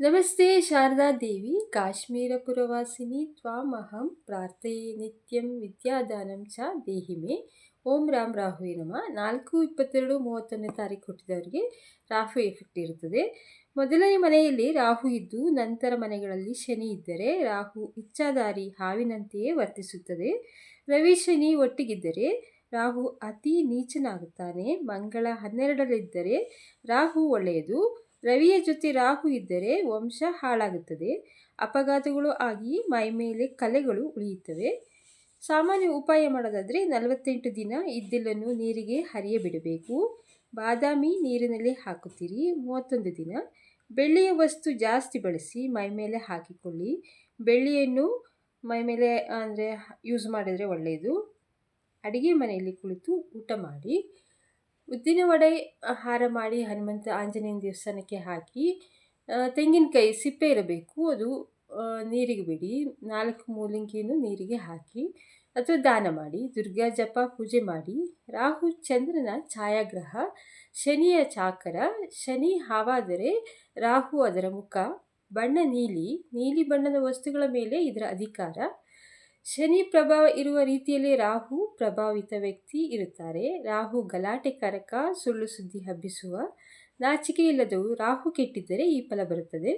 ನಮಸ್ತೆ ಶಾರದಾ ದೇವಿ, ಕಾಶ್ಮೀರ ಪುರವಾಸಿನಿ, ತ್ವಾಮಹಂ ಪ್ರಾರ್ಥೆಯೇ ನಿತ್ಯಂ ವಿದ್ಯಾದಾನಂ ಚ ದೇಹಿಮೆ ಓಂ ರಾಮ್ ರಾಹುವೆ ನಮ. ನಾಲ್ಕು ಇಪ್ಪತ್ತೆರಡು ಮೂವತ್ತೊಂದನೇ ತಾರೀಕು ಹುಟ್ಟಿದವರಿಗೆ ರಾಹು ಎಫೆಕ್ಟ್ ಇರುತ್ತದೆ. ಮೊದಲನೇ ಮನೆಯಲ್ಲಿ ರಾಹು ಇದ್ದು, ನಂತರ ಮನೆಗಳಲ್ಲಿ ಶನಿ ಇದ್ದರೆ ರಾಹು ಇಚ್ಛಾದಾರಿ ಹಾವಿನಂತೆಯೇ ವರ್ತಿಸುತ್ತದೆ. ರವಿ ಶನಿ ಒಟ್ಟಿಗಿದ್ದರೆ ರಾಹು ಅತಿ ನೀಚನಾಗುತ್ತಾನೆ. ಮಂಗಳ ಹನ್ನೆರಡರಲ್ಲಿದ್ದರೆ ರಾಹು ಒಳ್ಳೆಯದು. ರವಿಯ ಜೊತೆ ರಾಹು ಇದ್ದರೆ ವಂಶ ಹಾಳಾಗುತ್ತದೆ. ಅಪಘಾತಗಳು ಆಗಿ ಮೈಮೇಲೆ ಕಲೆಗಳು ಉಳಿಯುತ್ತವೆ. ಸಾಮಾನ್ಯ ಉಪಾಯ ಮಾಡೋದಾದರೆ ನಲವತ್ತೆಂಟು ದಿನ ಇದ್ದಿಲನ್ನು ನೀರಿಗೆ ಹರಿಯ ಬಿಡಬೇಕು ಬಾದಾಮಿ ನೀರಿನಲ್ಲಿ ಹಾಕುತ್ತೀರಿ. ಮೂವತ್ತೊಂದು ದಿನ ಬೆಳ್ಳಿಯ ವಸ್ತು ಜಾಸ್ತಿ ಬಳಸಿ ಮೈಮೇಲೆ ಹಾಕಿಕೊಳ್ಳಿ. ಬೆಳ್ಳಿಯನ್ನು ಮೈಮೇಲೆ ಅಂದರೆ ಯೂಸ್ ಮಾಡಿದರೆ ಒಳ್ಳೆಯದು ಅಡುಗೆ ಮನೆಯಲ್ಲಿ ಕುಳಿತು ಊಟ ಮಾಡಿ. ಉದ್ದಿನ ವಡೆ ಹಾರ ಮಾಡಿ ಹನುಮಂತ ಆಂಜನೇಯನ ದೇವಸ್ಥಾನಕ್ಕೆ ಹಾಕಿ ತೆಂಗಿನಕಾಯಿ ಸಿಪ್ಪೆ ಇರಬೇಕು. ಅದು ನೀರಿಗೆ ಬಿಡಿ. ನಾಲ್ಕು ಮೂಲಿಂಗಿಯನ್ನು ನೀರಿಗೆ ಹಾಕಿ, ಅಥವಾ ದಾನ ಮಾಡಿ, ದುರ್ಗಾ ಜಪ ಪೂಜೆ ಮಾಡಿ. ರಾಹು ಚಂದ್ರನ ಛಾಯಾಗ್ರಹ, ಶನಿಯ ಚಾಕರ, ಶನಿ ಹಾವಾದರೆ ರಾಹು ಅದರ ಮುಖ, ಬಣ್ಣ ನೀಲಿ ನೀಲಿ ಬಣ್ಣದ ವಸ್ತುಗಳ ಮೇಲೆ ಇದರ ಅಧಿಕಾರ. ಶನಿ ಪ್ರಭಾವ ಇರುವ ರೀತಿಯಲ್ಲಿ ರಾಹು ಪ್ರಭಾವಿತ ವ್ಯಕ್ತಿ ಇರುತ್ತಾರೆ. ರಾಹು ಗಲಾಟೆಕಾರಕ, ಸುಳ್ಳು ಸುದ್ದಿ ಹಬ್ಬಿಸುವ, ನಾಚಿಕೆ ಇಲ್ಲದವು. ರಾಹು ಕೆಟ್ಟಿದ್ದರೆ ಈ ಫಲ ಬರುತ್ತದೆ.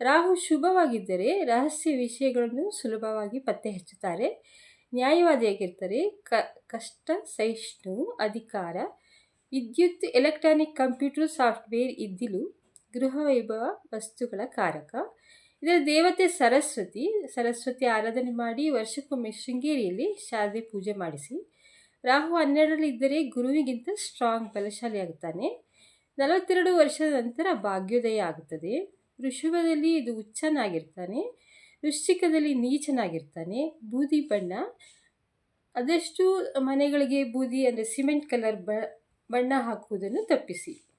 ರಾಹು ಶುಭವಾಗಿದ್ದರೆ ರಹಸ್ಯ ವಿಷಯಗಳನ್ನು ಸುಲಭವಾಗಿ ಪತ್ತೆ ಹಚ್ಚುತ್ತಾರೆ. ನ್ಯಾಯವಾದಿಯಾಗಿರ್ತಾರೆ. ಕ, ಕಷ್ಟ, ಸಹಿಷ್ಣು, ಅಧಿಕಾರ, ವಿದ್ಯುತ್, ಎಲೆಕ್ಟ್ರಾನಿಕ್, ಕಂಪ್ಯೂಟರ್, ಸಾಫ್ಟ್ವೇರ್, ಇದ್ದಿಲು, ಗೃಹ ವೈಭವ, ವಸ್ತುಗಳ ಕಾರಕ ಇದರ ದೇವತೆ ಸರಸ್ವತಿ ಸರಸ್ವತಿ ಆರಾಧನೆ ಮಾಡಿ ವರ್ಷಕ್ಕೊಮ್ಮೆ ಶೃಂಗೇರಿಯಲ್ಲಿ ಶಾರದೆ ಪೂಜೆ ಮಾಡಿಸಿ, ರಾಹು ಹನ್ನೆರಡರಲ್ಲಿ ಇದ್ದರೆ ಗುರುವಿಗಿಂತ ಸ್ಟ್ರಾಂಗ್ ಬಲಶಾಲಿ ಆಗುತ್ತಾನೆ ನಲವತ್ತೆರಡು ವರ್ಷದ ನಂತರ ಭಾಗ್ಯೋದಯ ಆಗುತ್ತದೆ. ವೃಷಭದಲ್ಲಿ ಇದು ಉಚ್ಚನಾಗಿರ್ತಾನೆ ವೃಶ್ಚಿಕದಲ್ಲಿ ನೀಚನಾಗಿರ್ತಾನೆ. ಬೂದಿ ಬಣ್ಣ. ಅದಷ್ಟು ಮನೆಗಳಿಗೆ ಬೂದಿ ಅಂದರೆ ಸಿಮೆಂಟ್ ಕಲರ್ ಬಣ್ಣ ಹಾಕುವುದನ್ನು ತಪ್ಪಿಸಿ.